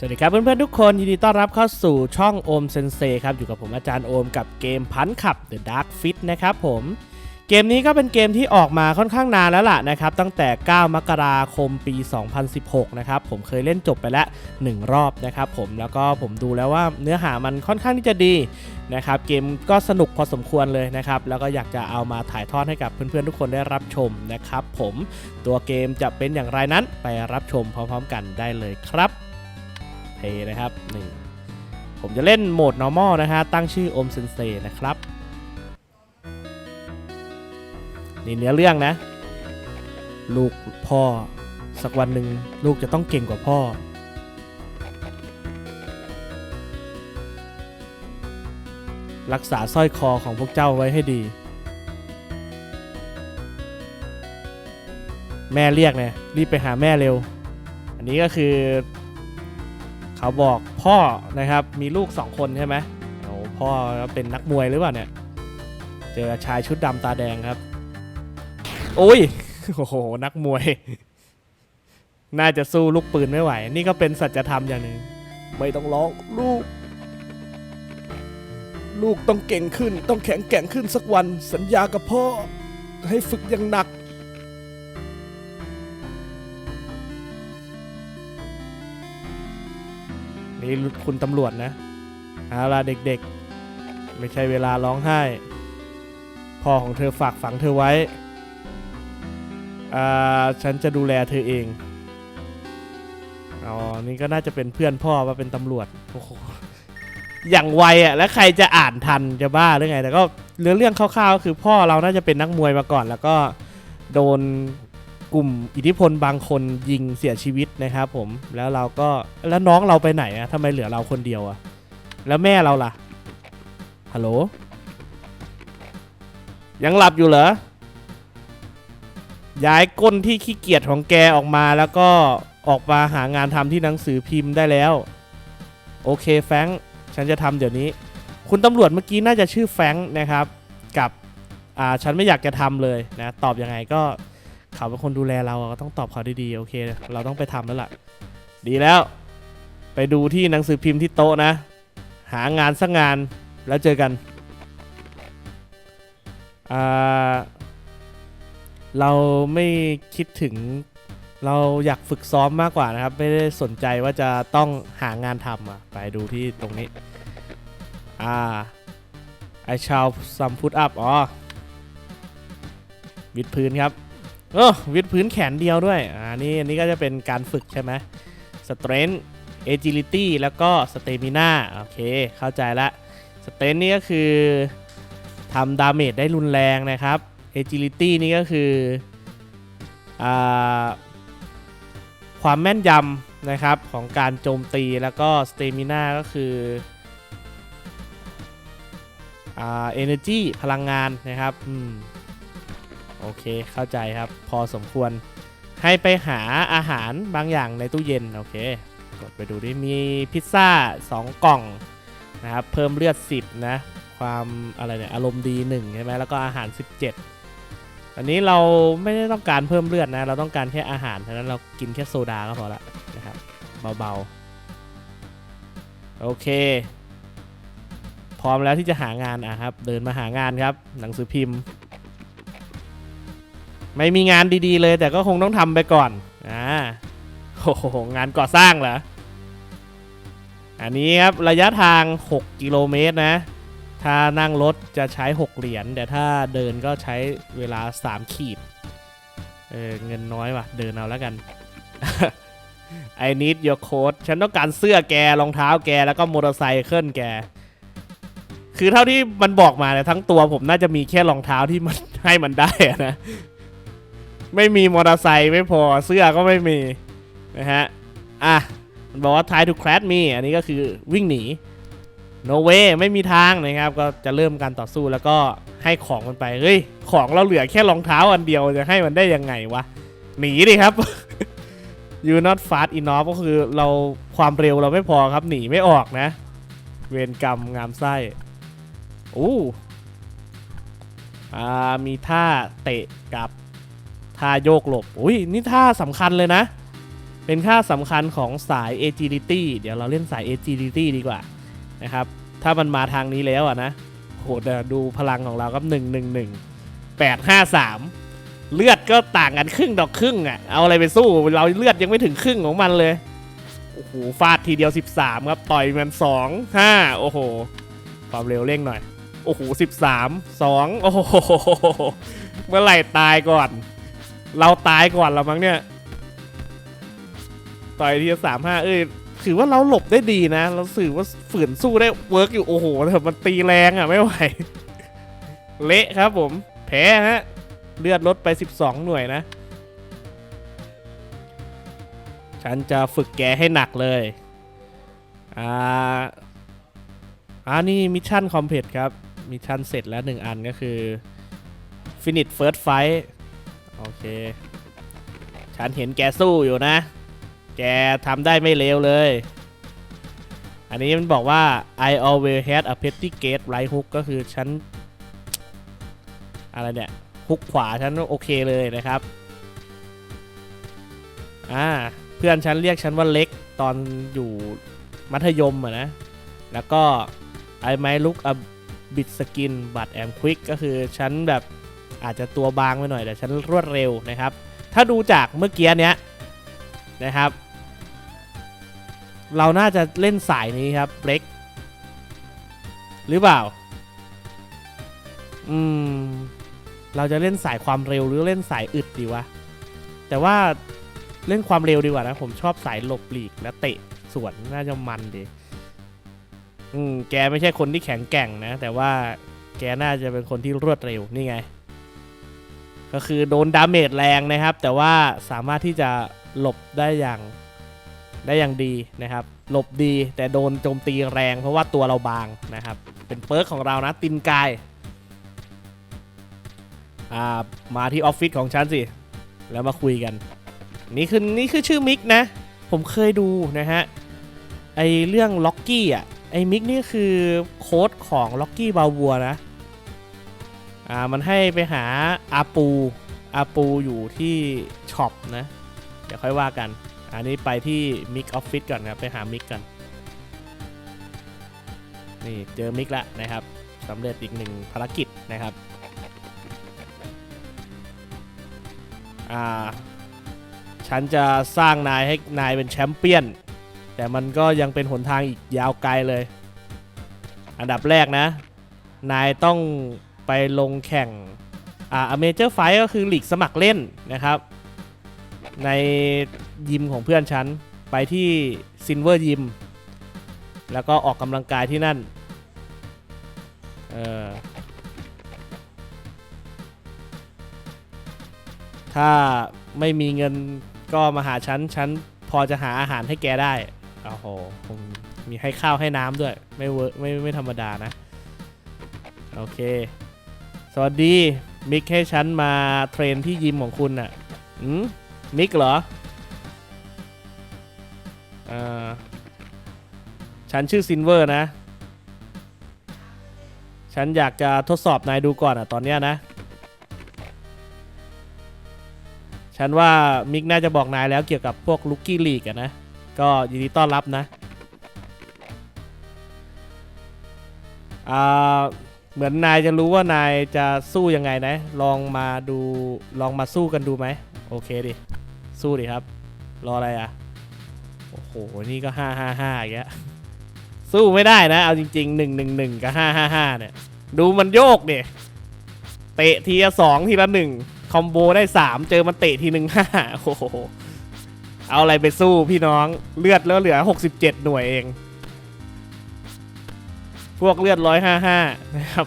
สวัสดีครับเพื่อนๆทุกคนยินดีต้อนรับเข้าสู่ช่องโอมเซนเซครับอยู่กับผมอาจารย์โอมกับเกมพันขับ The Dark Fit นะครับผมเกมนี้ก็เป็นเกมที่ออกมาค่อนข้างนานแล้วล่ะนะครับตั้งแต่ 9 มกราคมปี 2016 นะครับผมเคยเล่นจบไปแล้ว 1 รอบนะครับผมแล้วก็ผมดูแล้วว่าเนื้อหามันค่อนข้างที่จะดีนะครับเกมก็สนุกพอสมควรเลยนะครับแล้วก็อยากจะเอามาถ่ายทอดให้กับเพื่อนๆทุกคนได้รับชมนะครับผมตัวเกมจะเป็นอย่างไรนั้นไปรับชมพร้อมๆ กันได้เลยครับ เพย์นะครับนี่ผมจะเล่นโหมด normal นะฮะตั้งชื่ออมเซนเซนะครับนี่เนื้อเรื่องนะ ลูกพ่อ สักวันหนึ่งลูกจะต้องเก่งกว่าพ่อ รักษาสร้อยคอของพวกเจ้าไว้ให้ดี แม่เรียกเนี่ยรีบไปหาแม่เร็ว อันนี้ก็คือ เขาบอกพ่อนะครับมีลูกสองคนใช่ไหมโอ้พ่อเป็นนักมวยหรือเปล่าเนี่ย เจอชายชุดดำตาแดงครับ โอ้ยโอ้โหนักมวย น่าจะสู้ลูกปืนไม่ไหว นี่ก็เป็นสัจธรรมอย่างหนึ่งไม่ต้องร้องลูก ลูกต้องเก่งขึ้น ต้องแข็งแกร่งขึ้นสักวัน สัญญากับพ่อ ให้ฝึกอย่างหนัก นี่คุณตำรวจนะเอาล่ะเด็กๆ ไม่ใช่เวลาร้องไห้ พ่อของเธอฝากฝังเธอไว้ อ่า ฉันจะดูแลเธอเอง อ๋อ นี่ก็น่าจะเป็นเพื่อนพ่อว่าเป็นตำรวจ โอ้โห อย่างไวอะ แล้วใครจะอ่านทันจะบ้าหรือไง แต่ก็เรื่องเรื่องคร่าวๆก็คือพ่อเราน่าจะเป็นนักมวยมาก่อน แล้วก็โดน กลุ่มอิทธิพลบางคนยิงเสียชีวิตนะครับผมแล้วเราก็แล้วน้องเราไปไหนอะทำไมเหลือเราคนเดียวอะแล้วแม่เราล่ะฮัลโหลยังหลับอยู่เหรอย้ายก้นที่ขี้เกียจของแกออกมาแล้วก็ออกมาหางานทำที่หนังสือพิมพ์ได้แล้ว โอเคแฟงฉันจะทำเดี๋ยวนี้ คุณตำรวจเมื่อกี้น่าจะชื่อแฟงนะครับ กับอ่าฉันไม่อยากจะทำเลยนะ ตอบยังไงก็ เขาเป็นคนดูแลเราก็ต้องตอบเขาดีๆโอเค เราต้องไปทำแล้วล่ะ ดีแล้ว ไปดูที่หนังสือพิมพ์ที่โต๊ะนะ หางานสักงานแล้วเจอกันเราไม่คิดถึงเราอยากฝึกซ้อมมากกว่านะครับ ไม่ได้สนใจว่าจะต้องหางานทำอะไปดูที่ตรงนี้อ่า I shall some put up อ๋อวิดพื้นครับ เออวิดพื้นแขนเดียวด้วย อ่า นี่อันนี้ก็จะเป็นการฝึกใช่ไหม strength agility แล้วก็ stamina โอเค เข้าใจละ strength นี่ก็คือทำดาเมจได้รุนแรงนะครับ agility นี่ก็คืออาความแม่นยำนะครับของการโจมตีแล้วก็ stamina ก็คืออ่า energy พลังงานนะครับ อืม โอเคเข้าใจครับ พอสมควรให้ไปหาอาหารบางอย่างในตู้เย็น โอเค กดไปดูดิมีพิซซ่า 2 กล่องนะครับเพิ่มเลือด 10 นะ ความอะไรเนี่ย อารมณ์ดี 1 ใช่ไหมแล้วก็อาหาร 17 อันนี้เราไม่ได้ต้องการเพิ่มเลือดนะ เราต้องการแค่อาหารฉะนั้นเรากินแค่โซดาก็พอละนะครับเบาๆ โอเค พร้อมแล้วที่จะหางานอะครับ เดินมาหางานครับ หนังสือพิมพ์ ไม่มีงานดีๆเลย แต่ก็คงต้องทำไปก่อน อ่า โอ้โห งานก่อสร้างเหรอ อันนี้ครับ ระยะทาง 6 กิโลเมตรนะ ถ้านั่งรถจะใช้ 6 เหรียญ แต่ถ้าเดินก็ใช้เวลา 3 ขีด เออ เงินน้อยว่ะ เดินเอาแล้วกัน I need your coat ฉันต้องการเสื้อแก รองเท้าแก แล้วก็มอเตอร์ไซค์เคลื่อนแก คือเท่าที่มันบอกมาเนี่ยทั้งตัวผมน่าจะมีแค่รองเท้าที่มันให้มันได้นะ ไม่มีมอเตอร์ไซค์ไม่พอเสื้อก็ไม่มีนะฮะ อะ มันบอกว่า try to crash me อันนี้ก็คือวิ่งหนี no way ไม่มีทางนะครับ ก็จะเริ่มการต่อสู้แล้วก็ให้ของมันไป เฮ้ย ของเราเหลือแค่รองเท้าอันเดียวจะให้มันได้ยังไงวะ หนีดิครับ you not fast enough ก็คือเราความเร็วเราไม่พอครับ หนีไม่ออกนะ เวรกรรมงามไส้อู้อ่ามีท่าเตะกับ ท่าโยกหลบ อุ้ยนี่ท่าสำคัญเลยนะ เป็นค่าสำคัญของสาย agility เดี๋ยวเราเล่นสาย agility ดีกว่านะครับ ถ้ามันมาทางนี้แล้วอะนะโหดดูพลังของเราครับ1 1 1 8 5 3 เลือดก็ต่างกันครึ่งดอกครึ่งอะเอาอะไรไปสู้ เราเลือดยังไม่ถึงครึ่งของมันเลย โอ้โห ฟาดทีเดียว 13 ครับ ต่อยมัน 2 5 โอ้โห ความเร็วเร่งหน่อย โอ้โห 13 2 โอ้โห เมื่อไหร่ตายก่อน เราตายก่อนแล้วมั้งเนี่ย ต่อยทีสามห้าเอ้ยถือว่าเราหลบได้ดีนะ เราสื่อว่าฝืนสู้ได้เวิร์กอยู่โอ้โหแต่มันตีแรงอะไม่ไหว เละครับผม แพ้ฮะ เลือดลดไป 12 หน่วยนะ ฉันจะฝึกแกให้หนักเลย อ่าอ่านี่มิชชั่นคอมเพลตครับ มิชชั่นเสร็จแล้วหนึ่งอันก็คือ Finish First Fight โอเค ฉันเห็นแกสู้อยู่นะ แกทำได้ไม่เลวเลย อันนี้มันบอกว่า I always had a petty gate right hook ก็คือฉัน อะไรเนี่ยฮุกขวาฉันโอเคเลยนะครับอ่าเพื่อนฉันเรียกฉันว่าเล็กตอนอยู่มัธยมอะนะ แล้วก็ I might look a bit skin but am quick ก็คือฉันแบบ อาจจะตัวบางไปหน่อยแต่ฉันรวดเร็วนะครับ ถ้าดูจากเมื่อกี้เนี้ยนะครับ เราน่าจะเล่นสายนี้ครับเล็กหรือเปล่า อืม เราจะเล่นสายความเร็วหรือเล่นสายอึดดีวะ แต่ว่าเล่นความเร็วดีกว่านะ ผมชอบสายหลบหลีกและเตะสวนน่าจะมันดี อืม แกไม่ใช่คนที่แข็งแกร่งนะ แต่ว่าแกน่าจะเป็นคนที่รวดเร็ว นี่ไง ก็คือโดนดาเมจแรงนะครับ แต่ว่าสามารถที่จะหลบได้อย่างได้อย่างดีนะครับ หลบดีแต่โดนโจมตีแรงเพราะว่าตัวเราบางนะครับ เป็นเปิร์กของเรานะตินกายอ่ามาที่ออฟฟิศของฉันสิ แล้วมาคุยกัน นี่คือนี่คือชื่อมิกนะ ผมเคยดูนะฮะ ไอเรื่องล็อกกี้อะไอมิกนี่คือโค้ดของล็อกกี้บาวัวนะ อ่ามันให้ไปหาอาปูอาปูอยู่ที่ช็อปนะ เดี๋ยวค่อยว่ากัน อันนี้ไปที่มิกออฟฟิศก่อนครับ ไปหามิกกัน นี่เจอมิกแล้วนะครับสำเร็จอีกหนึ่งภารกิจนะครับ อ่า ฉันจะสร้างนายให้นายเป็นแชมเปี้ยน แต่มันก็ยังเป็นหนทางอีกยาวไกลเลย อันดับแรกนะ นายต้อง ไปลงแข่งอ่าเมเจอร์ไฟก็คือหลีกสมัครเล่นนะครับ ในยิมของเพื่อนฉัน ไปที่ซินเวอร์ยิมแล้วก็ออกกำลังกายที่นั่น เออถ้าไม่มีเงินก็มาหาฉัน ฉันพอจะหาอาหารให้แกได้โอ้โหผมมีให้ข้าวให้น้ำด้วย ไม่เวอร์ไม่ไม่ธรรมดานะ โอเค วัสดี มิกให้ฉันมาเทรนที่ยิมของคุณน่ะอืมมิกเหรออ่าฉันชื่อซินเวอร์นะ ฉันอยากจะทดสอบนายดูก่อนอะตอนเนี้ยนะ ฉันว่ามิกน่าจะบอกนายแล้วเกี่ยวกับพวกลุกกี้ลีกอะนะ ก็ยินดีต้อนรับนะ อ่า เหมือนนายจะรู้ว่านายจะสู้ยังไงนะ ลองมาดูลองมาสู้กันดูไหม โอเคดิ สู้ดิครับ รออะไรอะ โอ้โห นี่ก็ห้าห้าห้าอย่างเงี้ยสู้ไม่ได้นะ เอาจริงๆหนึ่งหนึ่งหนึ่งกับห้าห้าห้าเนี่ย ดูมันโยกเนี่ยเตะทีละสองทีละหนึ่งคอมโบได้สามเจอมันเตะทีหนึ่งห้าโอ้โห เอาอะไรไปสู้พี่น้องเลือดแล้วเหลือหกสิบเจ็ดหน่วยเอง พวกเลือดร้อยห้าห้านะครับ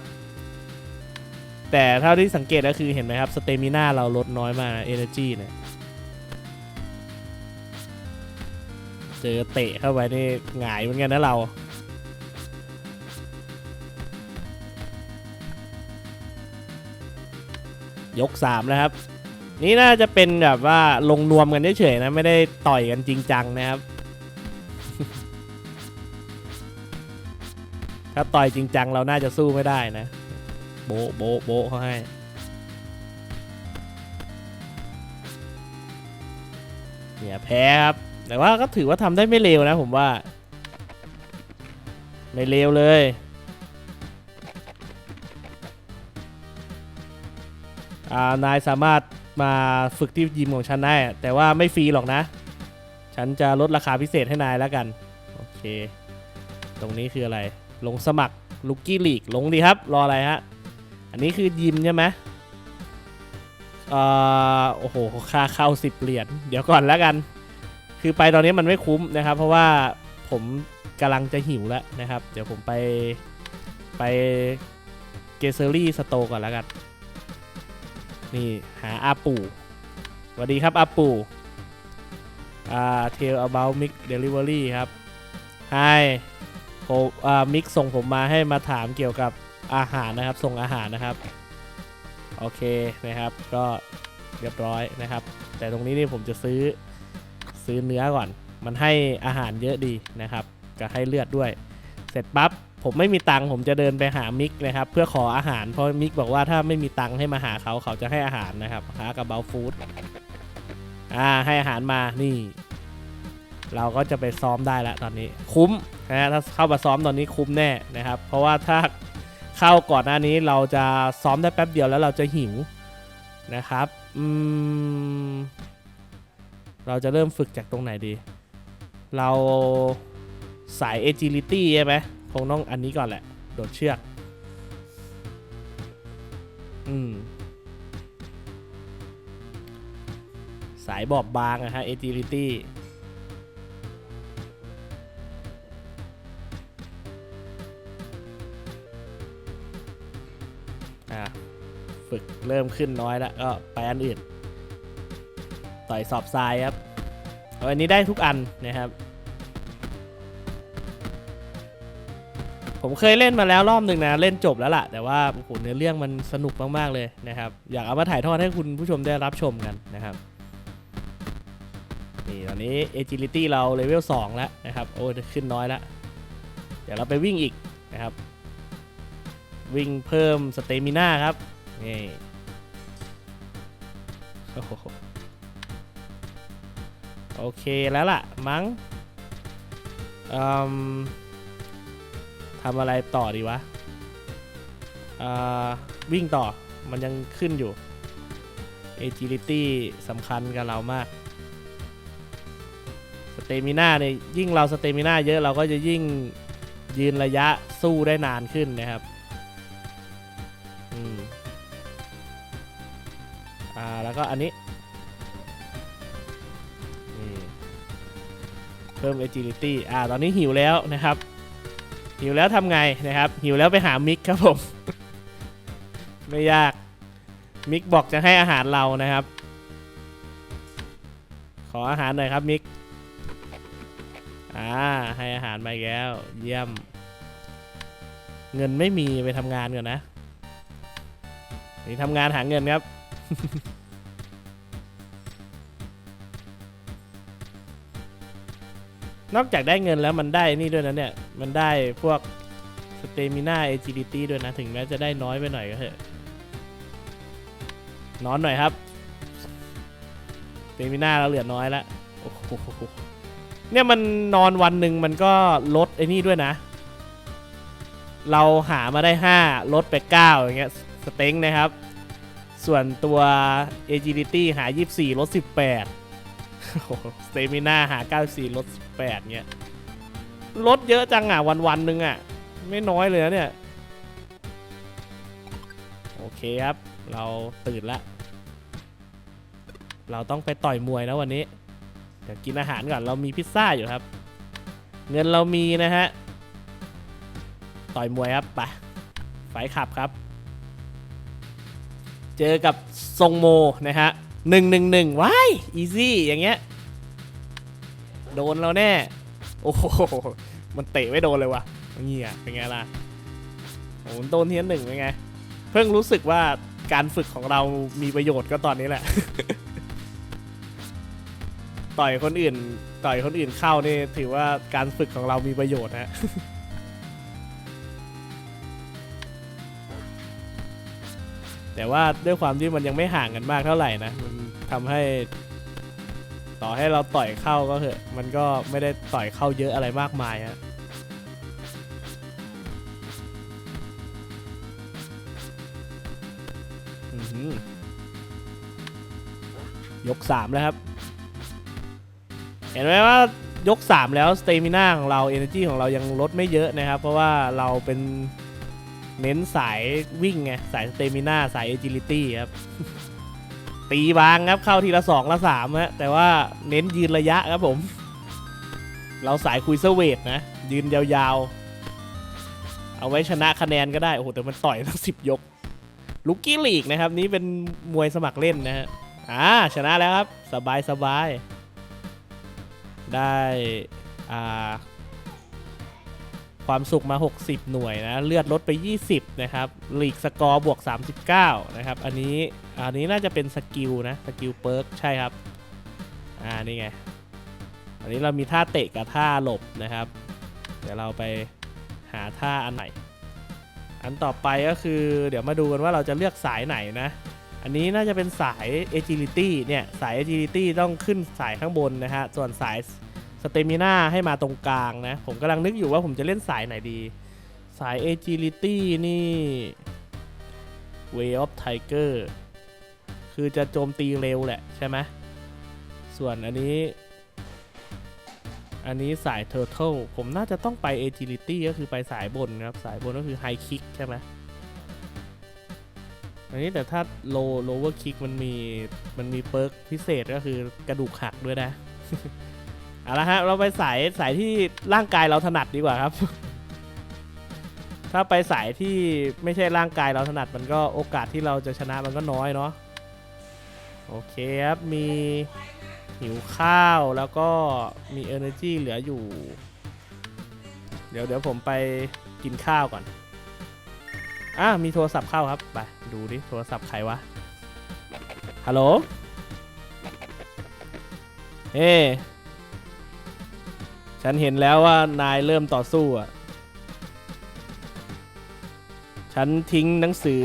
แต่เท่าที่สังเกตก็คือเห็นไหมครับสเตมิน่าเราลดน้อยมากเอเนอร์จีเนี่ยเจอเตะเข้าไปนี่หงายเหมือนกันนะเรายก 3 นะครับ นี่น่าจะเป็นแบบว่าลงนวมกันเฉยๆนะ ไม่ได้ต่อยกันจริงจังนะครับ ถ้าต่อยจริงจังเราน่าจะสู้ไม่ได้นะ โบโบโบเขาให้เนี่ยแพ้ครับ แต่ว่าก็ถือว่าทำได้ไม่เลวนะผมว่า ไม่เลวเลยานายสามารถมาฝึกที่ยิมของฉันได้ แต่ว่าไม่ฟรีหรอกนะ ฉันจะลดราคาพิเศษให้นายแล้วกัน โอเค ตรงนี้คืออะไร ลงสมัครลูกกี้ลีกลงดีครับ รออะไรฮะ อันนี้คือยิมใช่ไหมเอ่อโอ้โห ค่าเข้า10เหรียญเดี๋ยวก่อนแล้วกัน คือไปตอนนี้มันไม่คุ้มนะครับ เพราะว่าผมกำลังจะหิวแล้วนะครับ เดี๋ยวผมไปไปเกเซอรี่สโตก่อนแล้วกัน นี่หาอาปูสวัสดีครับอาปูอ่า tell about mix delivery ครับ Hi ผมอ่ามิกส่งผมมาให้มาถามเกี่ยวกับอาหารนะครับ ส่งอาหารนะครับ โอเคนะครับก็เรียบร้อยนะครับ แต่ตรงนี้นี่ผมจะซื้อซื้อเนื้อก่อน มันให้อาหารเยอะดีนะครับก็ให้เลือดด้วย เสร็จปั๊บผมไม่มีตังค์ผมจะเดินไปหามิกนะครับ เพื่อขออาหารเพราะมิกบอกว่าถ้าไม่มีตังค์ให้มาหาเขาเขาจะให้อาหารนะครับหากับเบลฟู้ดอ่าให้อาหารมานี่ เราก็จะไปซ้อมได้แล้วตอนนี้คุ้มนะฮะถ้าเข้ามาซ้อมตอนนี้คุ้มแน่นะครับ เพราะว่าถ้าเข้าก่อนหน้านี้เราจะซ้อมได้แป๊บเดียวแล้วเราจะหิวนะครับอืมเราจะเริ่มฝึกจากตรงไหนดี เราสาย agility ใช่ไหมคงต้องอันนี้ก่อนแหละ โดดเชือก อืม สายบอบบางอะฮะ agility อะฝึกเริ่มขึ้นน้อยแล้วก็ไปอันอื่น ต่อยสอบทรายครับอันนี้ได้ทุกอันนะครับ ผมเคยเล่นมาแล้วรอบหนึ่งนะ เล่นจบแล้วล่ะ แต่ว่าโอ้โหเนื้อเรื่องมันสนุกมาก ๆ เลยนะครับ อยากเอามาถ่ายทอดให้คุณผู้ชมได้รับชมกันนะครับนี่ตอนนี้ agility เราเลเวล2แล้วนะครับ โอ้ขึ้นน้อยแล้ว เดี๋ยวเราไปวิ่งอีกนะครับ วิ่งเพิ่มสเตมิน่าครับ นี่โอเคแล้วล่ะ มั้งทำอะไรต่อดีวะ วิ่งต่อมันยังขึ้นอยู่ agility สำคัญกับเรามากสเตมิน่าเนี่ยยิ่งเราสเตมิน่าเยอะเราก็จะยิ่งยืนระยะสู้ได้นานขึ้นนะครับ แล้วก็อันนี้นี่เพิ่ม agility อ่าตอนนี้หิวแล้วนะครับ หิวแล้วทำไงนะครับ หิวแล้วไปหามิกครับผม ไม่ยาก มิกบอกจะให้อาหารเรานะครับ ขออาหารหน่อยครับมิกอ่าให้อาหารมาแล้ว เยี่ยม เงินไม่มีไปทำงานก่อนนะนี่ทำงานหาเงินครับ นอกจากได้เงินแล้วมันได้นี่ด้วยนะเนี่ย มันได้พวกสเตมิน่าเอจิลิตี้ด้วยนะ ถึงแม้จะได้น้อยไปหน่อยก็เถอะ นอนหน่อยครับสเตมิน่าเราเหลือน้อยแล้วโอ้โหเนี่ยมันนอนวันหนึ่งมันก็ลดไอ้นี่ด้วยนะ เราหามาได้ 5 ลดไป 9 อย่างเงี้ยสเต็งนะครับ ส่วนตัว agility หา 24 ลด 18 สเตมิน่าหา 94 ลด 8เงี้ยลดเยอะจังอะ วันวันหนึ่งอะ ไม่น้อยเลยนะเนี่ย โอเคครับ เราตื่นละ เราต้องไปต่อยมวยแล้ววันนี้ เดี๋ยวกินอาหารก่อน เรามีพิซซ่าอยู่ครับ เงินเรามีนะฮะ ต่อยมวยครับไปไฟขับครับ เจอกับทรงโมนะฮะ หนึ่งหนึ่งหนึ่งว้ายอีซี่อย่างเงี้ย โดนเราแน่ โอ้โห มันเตะไม่โดนเลยวะเงี้ยเป็นไงล่ะโอ้โหโดนเทียนหนึ่งเป็นไง เพิ่งรู้สึกว่าการฝึกของเรามีประโยชน์ก็ตอนนี้แหละ ต่อยคนอื่น ต่อยคนอื่นเข้านี่ถือว่าการฝึกของเรามีประโยชน์ฮะ แต่ว่าด้วยความที่มันยังไม่ห่างกันมากเท่าไหร่นะมันทำให้ ต่อให้เราต่อยเข้าก็เถอะมันก็ไม่ได้ต่อยเข้าเยอะอะไรมากมายฮะยกสามแล้วครับ เห็นไหมว่ายก 3 แล้วสเตมิน่าของเรา Energy ของเรายังลดไม่เยอะนะครับ เพราะว่าเราเป็น เน้นสายวิ่งไงสายสเตมิน่าสาย Agility ครับ ตีบางครับเข้าทีละ2ละ3ฮะแต่ว่าเน้นยืนระยะครับผม เราสายคุยเซเวทนะ ยืนยาวๆ เอาไว้ชนะคะแนนก็ได้ โอ้โห แต่มันต่อยตั้งสิบยกลูกกี้ลีกนะครับ นี้เป็นมวยสมัครเล่นนะฮะอ่าชนะแล้วครับ สบายสบายๆได้อ่า ความสุขมา 60 หน่วยนะ เลือดลดไป 20 นะครับลีกสกอร์บวก 39 นะครับ อันนี้ อันนี้น่าจะเป็นสกิลนะ สกิลเปิร์กใช่ครับ อ่า นี่ไง อันนี้เรามีท่าเตะกับท่าหลบนะครับ เดี๋ยวเราไปหาท่าอันไหน อันต่อไปก็คือ เดี๋ยวมาดูกันว่าเราจะเลือกสายไหนนะ อันนี้น่าจะเป็นสาย agility เนี่ย สาย agility ต้องขึ้นสายข้างบนนะฮะ ส่วนสาย stamina ให้มาตรงกลางนะ ผมกำลังนึกอยู่ว่าผมจะเล่นสายไหนดี สาย agility นี่ way of tiger คือจะโจมตีเร็วแหละใช่ไหมส่วนอันนี้ อันนี้สาย turtle ผมน่าจะต้องไป agility ก็คือไปสายบนนะครับ สายบนก็คือ high kick ใช่ไหมอันนี้แต่ถ้า low lower kick มันมี มันมีเปิร์กพิเศษก็คือกระดูกหักด้วยนะ เอาละฮะเราไปสายสายที่ร่างกายเราถนัดดีกว่าครับ ถ้าไปสายที่ไม่ใช่ร่างกายเราถนัดมันก็โอกาสที่เราจะชนะมันก็น้อยเนาะโอเคครับมีหิวข้าวแล้วก็มี energy เหลืออยู่ เดี๋ยวเดี๋ยวผมไปกินข้าวก่อนอะมีโทรศัพท์เข้าครับไปดูดิโทรศัพท์ใครวะฮัลโหลเฮ้ ฉันเห็นแล้วว่านายเริ่มต่อสู้อะ ฉันทิ้งหนังสือ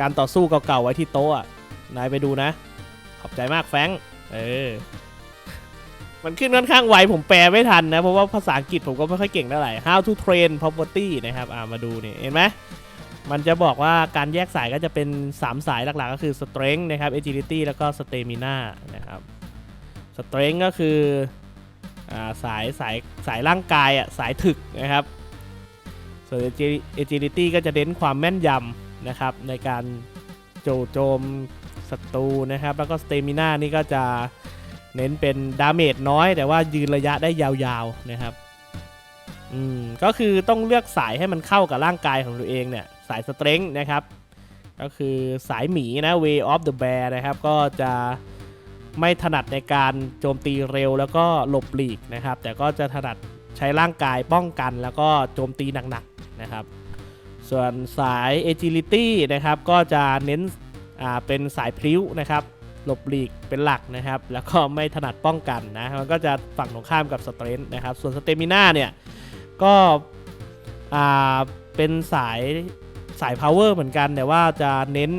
การต่อสู้เก่าๆไว้ที่โต๊ะอะนายไปดูนะ ขอบใจมากแฟงเออ มันขึ้นค่อนข้างไวผมแปลไม่ทันนะ เพราะว่าภาษาอังกฤษผมก็ไม่ค่อยเก่งเท่าไหร่ How to train property นะครับอ่ามาดูนี่เห็นไหมมันจะบอกว่าการแยกสายก็จะเป็น 3 สายหลักๆ ก็คือ strength นะครับ agility แล้วก็ stamina นะครับ strength ก็คือ สายสายสายร่างกายอะสายถึกนะครับ ส่วน agility ก็จะเน้นความแม่นยำนะครับ ในการโจโจมศัตรูนะครับ แล้วก็ stamina นี่ก็จะเน้นเป็นดาเมจน้อย แต่ว่ายืนระยะได้ยาวๆนะครับอืมก็คือต้องเลือกสายให้มันเข้ากับร่างกายของตัวเองเนี่ยสายสเตร n ง h นะครับ ก็คือสายหมีนะ way of the bear นะครับ ก็จะ ไม่ถนัดในการโจมตีเร็วแล้วก็หลบหลีกนะครับ แต่ก็จะถนัดใช้ร่างกายป้องกันแล้วก็โจมตีหนักๆนะครับ ส่วนสาย agility นะครับก็จะเน้นเป็นสายพลิ้วนะครับหลบหลีกเป็นหลักนะครับ แล้วก็ไม่ถนัดป้องกันนะมันก็จะฝั่งตรงข้ามกับสเตรน h นะครับ ส่วนสเตมิน่าเนี่ยก็เป็นสายสาย power เหมือนกัน แต่ว่าจะเน้น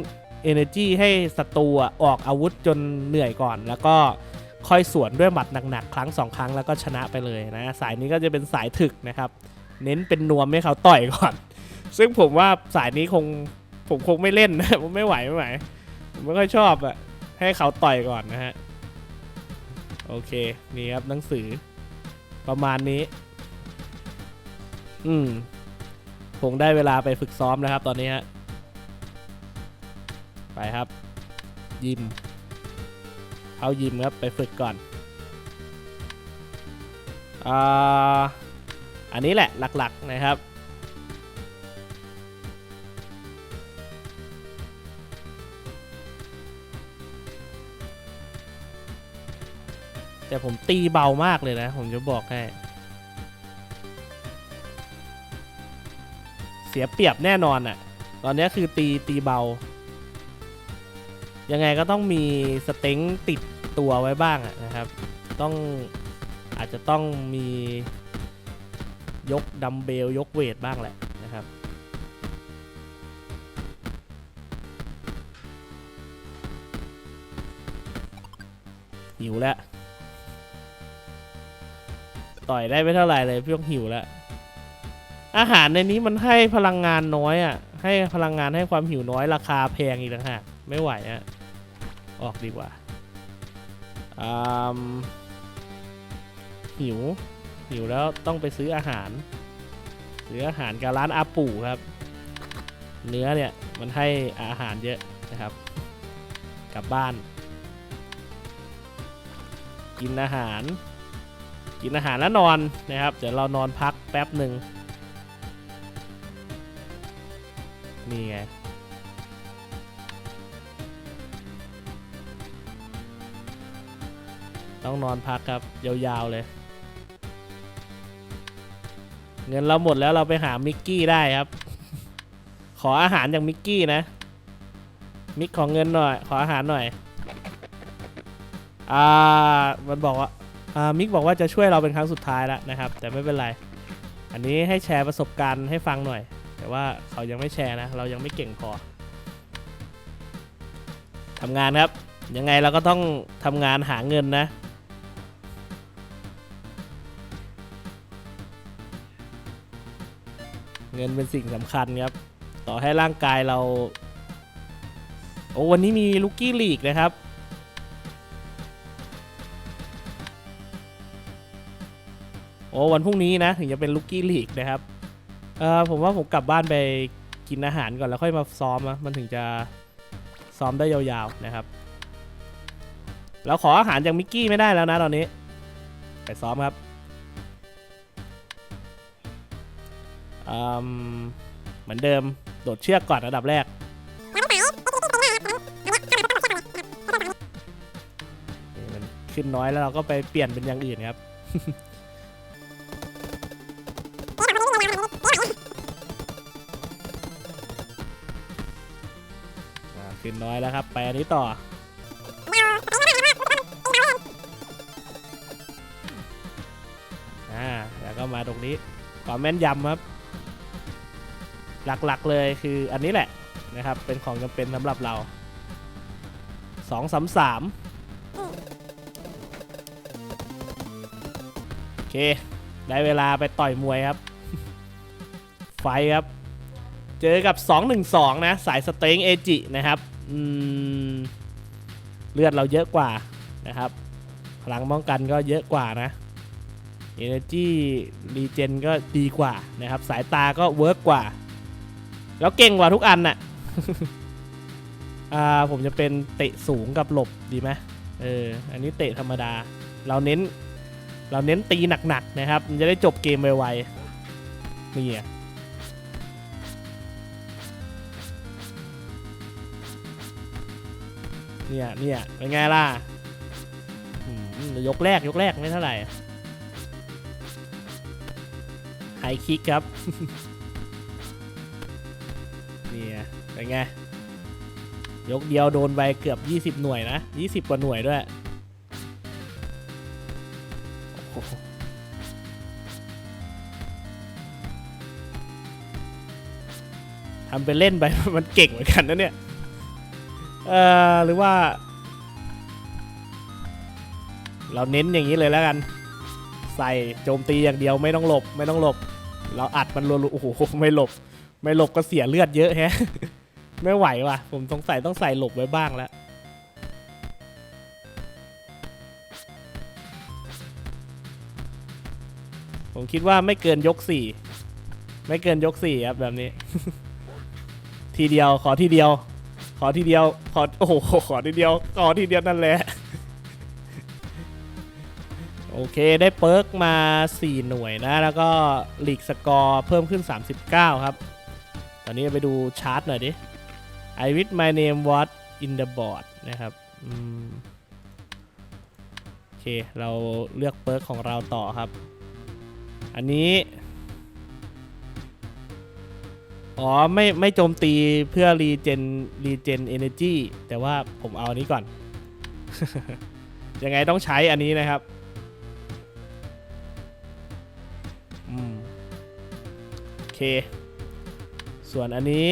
energy ให้ศัตรูอออกอาวุธจนเหนื่อยก่อน แล้วก็ค่อยสวนด้วยหมัดหนักๆ ครั้งสองครั้งแล้วก็ชนะไปเลยนะ สายนี้ก็จะเป็นสายถึกนะครับ เน้นเป็นนวมให้เขาต่อยก่อน ซึ่งผมว่าสายนี้คงผมคงไม่เล่นนะผมไม่ไหวไม่ไหวผมไม่ค่อยชอบอะให้เขาต่อยก่อนนะฮะโอเคนี่ครับหนังสือประมาณนี้ อืมคงได้เวลาไปฝึกซ้อมแล้วครับตอนนี้ฮะ ไปครับ ยิม เอายิมครับไปฝึกก่อนอ่าอันนี้แหละหลักๆนะครับแต่ผมตีเบามากเลยนะ ผมจะบอกให้ เสียเปรียบแน่นอนอะ่ะ ตอนนี้คือตีตีเบา ยังไงก็ต้องมีสเต็งติดตัวไว้บ้างนะครับ ต้องอาจจะต้องมียกดัมเบลยกเวทบ้างแหละนะครับ หิวแล้ว ต่อยได้ไม่เท่าไหร่เลยพี่ยงหิวแล้ว อาหารในนี้มันให้พลังงานน้อยอะ ให้พลังงานให้ความหิวน้อยราคาแพงอีกต่างหากไม่ไหวอะ ออกดีกว่าอืมหิว หิวแล้วต้องไปซื้ออาหารซื้ออาหารกับร้านอาปู่ครับ เนื้อเนี่ยมันให้อาหารเยอะนะครับ กลับบ้าน กินอาหาร กินอาหารแล้วนอนนะครับ เดี๋ยวเรานอนพักแป๊บหนึ่งนี่ไง ต้องนอนพักครับ ยาวๆเลย เงินเราหมดแล้วเราไปหามิกกี้ได้ครับ ขออาหารจากมิกกี้นะ มิกขอเงินหน่อย ขออาหารหน่อย อ่า มันบอกว่าอ่ามิกบอกว่าจะช่วยเราเป็นครั้งสุดท้ายแล้วนะครับ แต่ไม่เป็นไร อันนี้ให้แชร์ประสบการณ์ให้ฟังหน่อย แต่ว่าเขายังไม่แชร์นะ เรายังไม่เก่งพอทำงานครับ ยังไงเราก็ต้องทำงานหาเงินนะ เงินเป็นสิ่งสำคัญครับ ต่อให้ร่างกายเรา โอ้วันนี้มีลูกกี้ลีกนะครับ โอ้วันพรุ่งนี้นะ ถึงจะเป็นลูกกี้ลีกนะครับ เออผมว่าผมกลับบ้านไปกินอาหารก่อนแล้วค่อยมาซ้อมนะมันถึงจะซ้อมได้ยาวๆนะครับ เราขออาหารจากมิกกี้ไม่ได้แล้วนะตอนนี้ ไปซ้อมครับ เหมือนเดิมโดดเชือกก่อนระดับแรกนี่มันขึ้นน้อยแล้วเราก็ไปเปลี่ยนเป็นอย่างอื่นครับขึ้นน้อยแล้วครับ ไปอันนี้ต่ออ่าแล้วก็มาตรงนี้ความแม่นยำครับ หลักๆเลยคืออันนี้แหละนะครับ เป็นของจำเป็นสำหรับเราสองสามสามโอเค ได้เวลาไปต่อยมวยครับ ไฟครับ เจอกับ 212 นะ สายสเต็งเอจินะครับเลือดเราเยอะกว่านะครับ พลังป้องกันก็เยอะกว่านะ Energy Regen ก็ดีกว่านะครับ สายตาก็เวิร์กกว่า แล้วเก่งกว่าทุกอันน่ะ อ่าผมจะเป็นเตะสูงกับหลบดีไหมเออ อันนี้เตะธรรมดา เราเน้น เราเน้นตีหนักๆนะครับ มันจะได้จบเกมไวๆนี่อะเนี่ยเนี่ยเป็นไงล่ะยกแรกยกแรกไม่เท่าไหร่ไฮคิกครับ เนี่ยเป็นไง ยกเดียวโดนไปเกือบ 20 หน่วยนะ 20 กว่าหน่วยด้วยทำเป็นเล่นไปมันเก่งเหมือนกันนะเนี่ย เอ่อ หรือว่า เราเน้นอย่างนี้เลยแล้วกัน ใส่โจมตีอย่างเดียวไม่ต้องหลบไม่ต้องหลบ เราอัดมันรัวๆโอ้โหไม่หลบ ไม่หลบก็เสียเลือดเยอะแฮะ ไม่ไหวว่ะ ผมสงสัยต้องใส่หลบไว้บ้างแล้ว ผมคิดว่าไม่เกินยกสี่ ไม่เกินยกสี่ครับแบบนี้ ทีเดียวขอทีเดียว ขอทีเดียว ขอโอ้โหขอทีเดียว ขอทีเดียวนั่นแหละ โอเคได้เปิร์กมา 4 หน่วยนะ แล้วก็ลีกสกอร์เพิ่มขึ้น 39 ครับ ตอนนี้ไปดูชาร์ตหน่อยดิ I with my name what in the board นะครับโอเค เราเลือกเปิร์กของเราต่อครับ อันนี้ อ๋อ ไม่ ไม่โจมตีเพื่อรีเจนรีเจนเอเนจีแต่ว่าผมเอาอันนี้ก่อน ยังไงต้องใช้อันนี้นะครับโอเค ส่วนอันนี้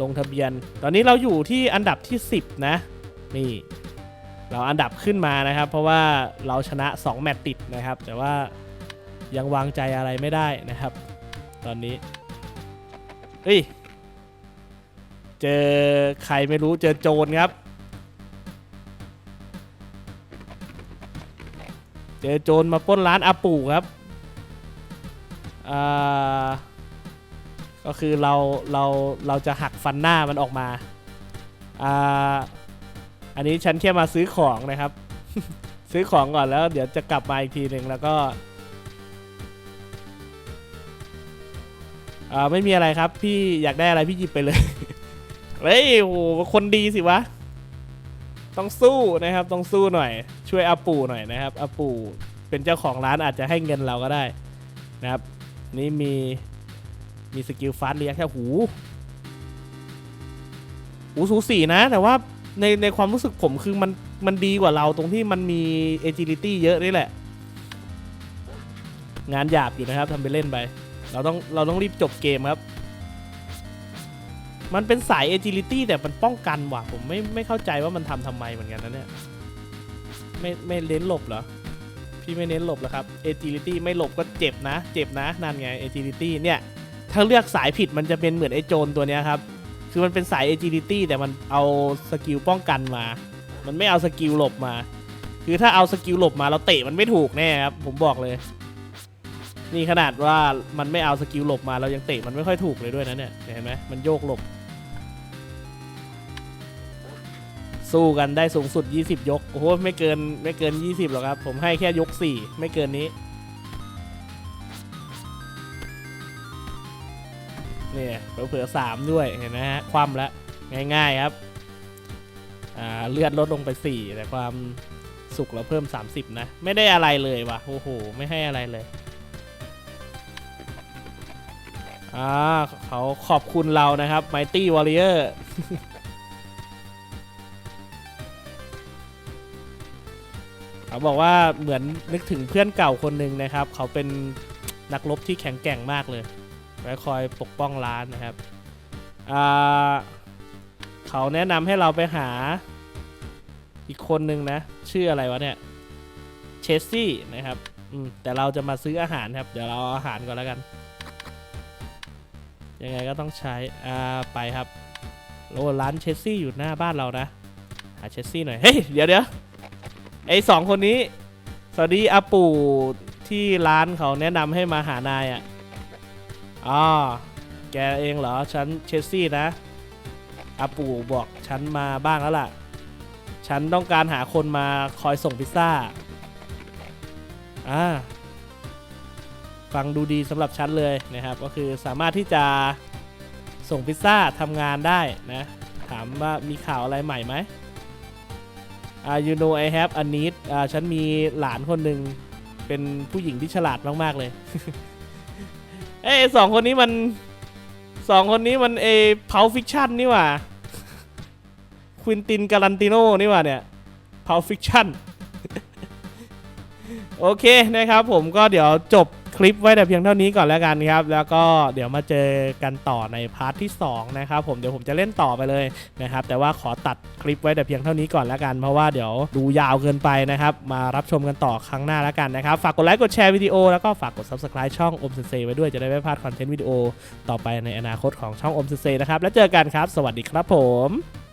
ลงทะเบียน ตอนนี้เราอยู่ที่อันดับที่ 10 นะ นี่ เราอันดับขึ้นมานะครับ เพราะว่าเราชนะ 2 แมตช์ติดนะครับ แต่ว่ายังวางใจอะไรไม่ได้นะครับ ตอนนี้เฮ้ย เจอใครไม่รู้เจอโจรครับ เจอโจรมาปล้นร้านอาปู่ครับอ่า ก็คือเราเราเราจะหักฟันหน้ามันออกมาอ่าอันนี้ฉันแค่มาซื้อของนะครับ ซื้อของก่อนแล้ว เดี๋ยวจะกลับมาอีกทีหนึ่งแล้วก็อ่าไม่มีอะไรครับพี่อยากได้อะไรพี่หยิบไปเลย เฮ้ยโอ้โหคนดีสิวะ ต้องสู้นะครับ ต้องสู้หน่อย ช่วยอาปู่หน่อยนะครับอาปู่เป็นเจ้าของร้านอาจจะให้เงินเราก็ได้นะครับ นี่มี มีสกิลฟาสเรียกแค่หูหูสูสีนะ แต่ว่าในในความรู้สึกผมคือมันมันดีกว่าเราตรงที่มันมี agility เยอะนี่แหละ งานหยาบอยู่นะครับทำไปเล่นไป เราต้องเราต้องรีบจบเกมครับ มันเป็นสาย agility แต่มันป้องกันว่ะ ผมไม่ไม่เข้าใจว่ามันทำทำไมเหมือนกันนะเนี่ยไม่ไม่เน้นหลบเหรอ พี่ไม่เน้นหลบเหรอครับ agility ไม่หลบก็เจ็บนะ เจ็บนะนั่นไง agility เนี่ย ถ้าเลือกสายผิดมันจะเป็นเหมือนไอ้โจรตัวเนี้ยครับ คือมันเป็นสาย agility แต่มันเอาสกิลป้องกันมา มันไม่เอาสกิลหลบมา คือถ้าเอาสกิลหลบมาเราเตะมันไม่ถูกแน่ครับ ผมบอกเลย นี่ขนาดว่ามันไม่เอาสกิลหลบมาเรายังเตะมันไม่ค่อยถูกเลยด้วยนะเนี่ย เห็นไหมมันโยกหลบ สู้กันได้สูงสุด 20 ยก โอ้โห ไม่เกินไม่เกิน 20หรอกครับ ผมให้แค่ยก 4 ไม่เกินนี้ เนี่ยเผื่อสามด้วยเห็นไหมฮะคว่ำแล้วง่ายๆครับเลือดลดลงไป 4 แต่ความสุขเราเพิ่ม 30 นะ ไม่ได้อะไรเลยว่ะโอ้โห ไม่ให้อะไรเลยอ่าเขาขอบคุณเรานะครับ Mighty Warrior เขาบอกว่าเหมือนนึกถึงเพื่อนเก่าคนหนึ่งนะครับ เขาเป็นนักรบที่แข็งแกร่งมากเลย ไว้คอยปกป้องร้านนะครับเขาแนะนำให้เราไปหาอีกคนหนึ่งนะ ชื่ออะไรวะเนี่ยเชสซี่นะครับแต่เราจะมาซื้ออาหารครับ เดี๋ยวเราอาหารก่อนแล้วกัน ยังไงก็ต้องใช้อ่าไปครับโอ้ร้านเชสซี่อยู่หน้าบ้านเรานะ หาเชสซี่หน่อย เฮ้ย เดี๋ยวเดี๋ยวไอสองคนนี้ สวัสดีอาปู่ที่ร้านเขาแนะนำให้มาหานายอะ อ๋อแกเองเหรอ ฉันเชสซี่นะอาปู่บอกฉันมาบ้างแล้วล่ะ ฉันต้องการหาคนมาคอยส่งพิซซ่า อ่า ฟังดูดีสำหรับฉันเลยนะครับ ก็คือสามารถที่จะส่งพิซซ่าทำงานได้นะ ถามว่ามีข่าวอะไรใหม่ไหมอ่า you know I have a need อ่า ฉันมีหลานคนหนึ่งเป็นผู้หญิงที่ฉลาดมาก ๆ เลย อ้ยสองคนนี้มันสองคนนี้มันเอเพาฟิกชั่นนี่หว่าควินตินการันติโนนี่หว่าเนี่ยเพาฟิกชั่นโอเคนะครับผมก็เดี๋ยวจบ คลิปไว้แต่เพียงเท่านี้ก่อนแล้วกันครับ แล้วก็เดี๋ยวมาเจอกันต่อในพาร์ทที่2นะครับผมเดี๋ยวผมจะเล่นต่อไปเลยนะครับ แต่ว่าขอตัดคลิปไว้แต่เพียงเท่านี้ก่อนแล้วกัน เพราะว่าเดี๋ยวดูยาวเกินไปนะครับ มารับชมกันต่อครั้งหน้าแล้วกันนะครับ ฝากกดไลค์กดแชร์วิดีโอแล้วก็ฝากกด subscribe ช่องอมเซนเซไว้ด้วยจะได้ไม่พลาดคอนเทนต์วิดีโอต่อไปในอนาคตของช่องอมเซนเซนะครับแล้วเจอกันครับ สวัสดีครับผม